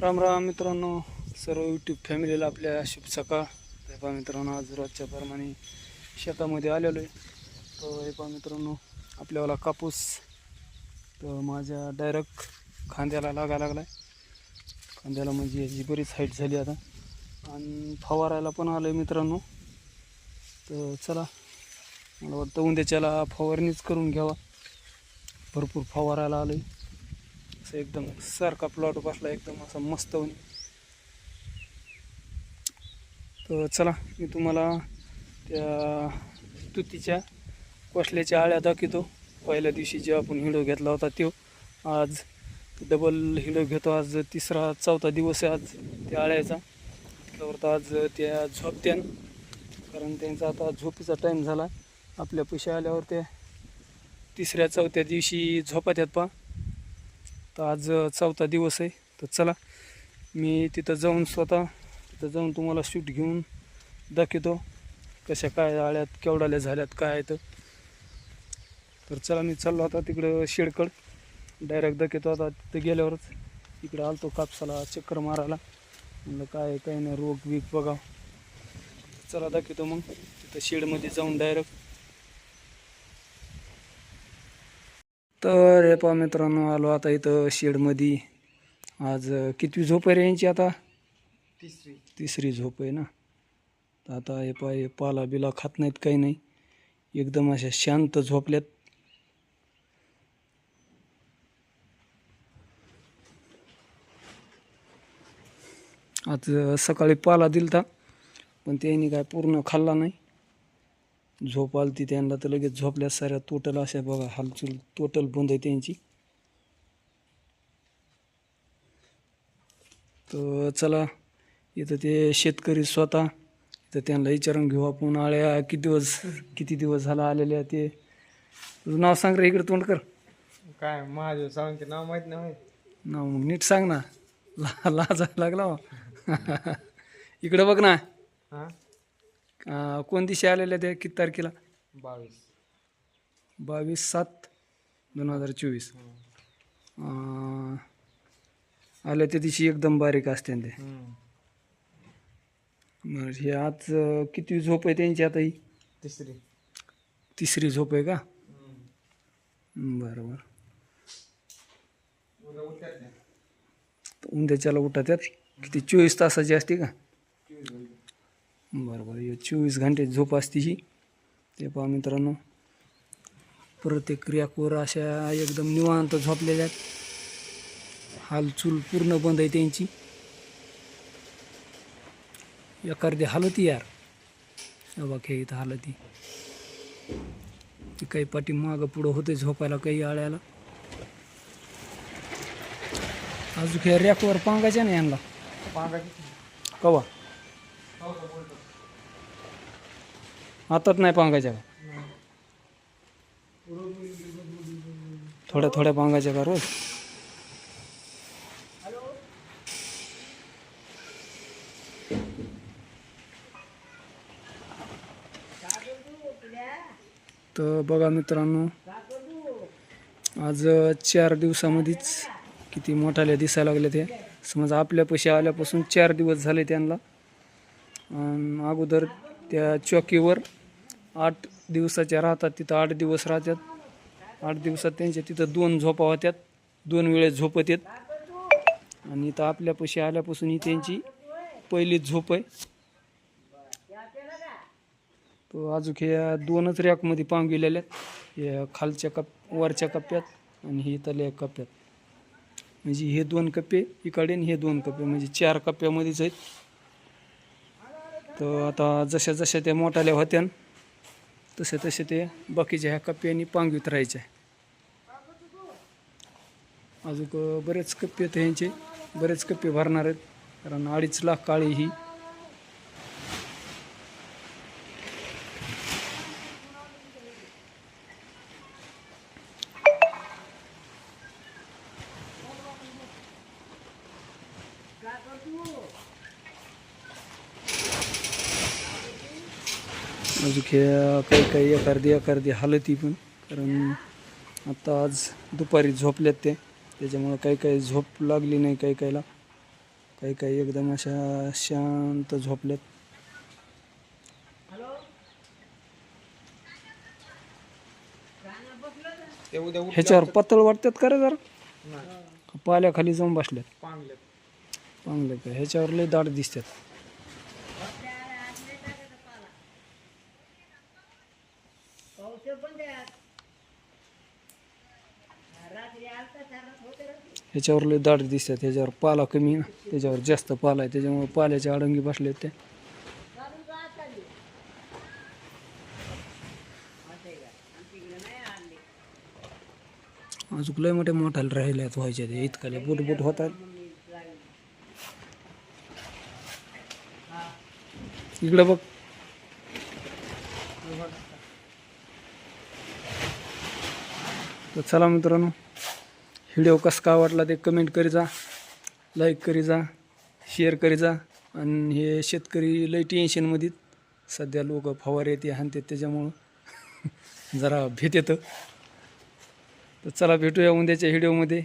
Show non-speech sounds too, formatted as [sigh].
राम राम मित्रांनो सर्व यूट्यूब फॅमिलीला आपल्या शुभ सकाळ. पहा मित्रांनो आज रोजच्या प्रमाणे शेतामध्ये आलेलो आहे. तर हे पहा मित्रांनो आपल्याला कापूस तर माझ्या डायरेक्ट खांद्याला लागा लागला आहे खांद्याला म्हणजे याची बरीच हाईट झाली आता. आणि फवारायला पण आलं आहे मित्रांनो. तर चला मला वाटतं उद्याच्याला फवारणीच करून घ्यावा. भरपूर फवारायला आलं आहे असं एकदम सारखा प्लॉट बसला एकदम असा मस्त होऊन. तर चला मी तुम्हाला त्या तुतीच्या कोसल्याच्या आळ्या दाखवतो. पहिल्या दिवशी जे आपण हिडो घेतला होता तो आज डबल हिडो घेतो. आज तिसरा चौथा दिवस आहे आज त्या आळ्याचा. त्यावर तर आज त्या झोपत्यान कारण त्यांचा आता झोपीचा टाईम झाला. आपल्या पैसे आल्यावर त्या तिसऱ्या चौथ्या दिवशी झोपात आहेत पा तर आज चौथा दिवस आहे. तर चला मी तिथं जाऊन स्वतः तिथं जाऊन तुम्हाला शूट घेऊन दाखवतो कशा काय आळ्यात केवढाल्या झाल्यात काय तर. तर चला मी चाललो आता तिकडं शेडकड. डायरेक्ट दाखवतो आता तिथं गेल्यावरच. इकडं आलतो कापसाला चक्कर मारायला. म्हणलं काय काय नाही रोग बीग बघा चला दाखवतो मग. तिथं शेडमध्ये जाऊन डायरेक्ट तर हे पहा मित्रांनो आलो आता इथं शेडमध्ये. आज कितवी झोप आहे यांची आता? तिसरी. तिसरी झोप आहे ना? तर आता हे पहा हे पाला बिला खात नाहीत काही नाही. एकदम अशा शांत झोपल्यात. आज सकाळी पाला दिलता पण त्यांनी काय पूर्ण खाल्ला नाही. झोप आलती त्यांना तर लगेच झोपल्या साऱ्या टोटल अशा बघा हालचूल टोटल बंद आहे त्यांची. तर चला इथं ते शेतकरी स्वतः इथं त्यांना विचारून घेऊ आपण आळ्या किती दिवस किती दिवस झाला आलेल्या ते. तुझं नाव सांग रे इकडे तोंड कर. काय माझं सांग नाव माहीत नाही नाव मग नीट सांग ना. ला लाजायला लागला हो. [laughs] इकडं बघ ना. हा? अं, कोण दिवशी आलेल्या त्या किती तारखेला? बावीस. बावीस सात दोन हजार चोवीस. अं, आल्या त्या दिवशी एकदम बारीक असते ते. बरं हे आज अं, किती झोप आहे त्यांची आता ही? तिसरी. तिसरी झोप आहे का? बरं बरं. उद्याच्याला उठतात? किती? चोवीस तासाची असते का? चोवीस घंटे झोप असते ही. ते पहा मित्रांनो. प्रत्येक क्रियाकोर अशा एकदम निवांत झोपलेल्या आहेत. हालचूल पूर्ण बंद आहे त्यांची. एखादी हालती यार. हे बघ हे इथं हालती ती काही पाठी मागं पुढं होते झोपायला काही आळ्याला. अजून हे रॅकवर पांगायच्या नाही यांना? कवा? हातात नाही पांगायच्या का? थोड्या थोड्या पांगायच्या का रोज? तर बघा मित्रांनो आज चार दिवसामध्येच किती मोठाल्या दिसायला लागल्या ते समज आपल्या पैसे आल्यापासून चार दिवस झाले त्यांना. अगोदर त्या चौकीवर आठ दिवसाच्या राहतात तिथं आठ दिवस राहतात. आठ दिवसात त्यांच्या तिथं दोन झोपा होत्यात. दोन वेळेस झोपत येत आणि इथं आपल्यापाशी आल्यापासून ही त्यांची पहिलीच झोप आहे. तो अजून ह्या दोनच रॅकमध्ये पांगविलेल्या आहेत. या खालच्या कप वरच्या कप्प्यात आणि हे तल्या कप्प्यात. म्हणजे हे दोन कप्पे इकडे आणि हे दोन कप्पे म्हणजे चार कप्प्यामध्येच आहेत. तर आता जशा जशा त्या मोठाल्या होत्या तसे तसे ते बाकीच्या ह्या कप्प्यांनी पांगवीत राहायच्या अजून बरेच कप्पे आहेत ह्यांचे. बरेच कप्पे भरणार आहेत. कारण अडीच लाख काळी ही. अजून हे काही काही एखादी एखादी हालती पण. कारण आता आज दुपारी झोपल्यात ते. त्याच्यामुळं काही काही झोप लागली नाही काही काहीला. काही काही एकदम अशा शांत झोपल्यात. ह्याच्यावर पातळ वाटतात का रे जरा? पाल्याखाली जाऊन बसल्यात. पांगल्यात. चांगले का? ह्याच्यावर लय दाट दिसतात. ह्याच्यावर लय दाट दिसतात ह्याच्यावर पाला कमी आहे ना त्याच्यावर जास्त पाला आहे त्याच्यामुळे पाल्याच्या अडंगी बसले ते. अजून लय मोठे मोठाले राहिल्यात व्हायचे ते इतकाले बुट बुट होतात इकडं बघ. तर चला मित्रांनो व्हिडिओ कसा का वाटला ते कमेंट करी जा लाईक करी जा शेअर करी जा. आणि हे शेतकरी लय टेन्शनमध्ये सध्या लोक फवार येते हाणतात त्याच्यामुळं [laughs] जरा भेट येतं. तर चला भेटूया उद्याच्या व्हिडिओमध्ये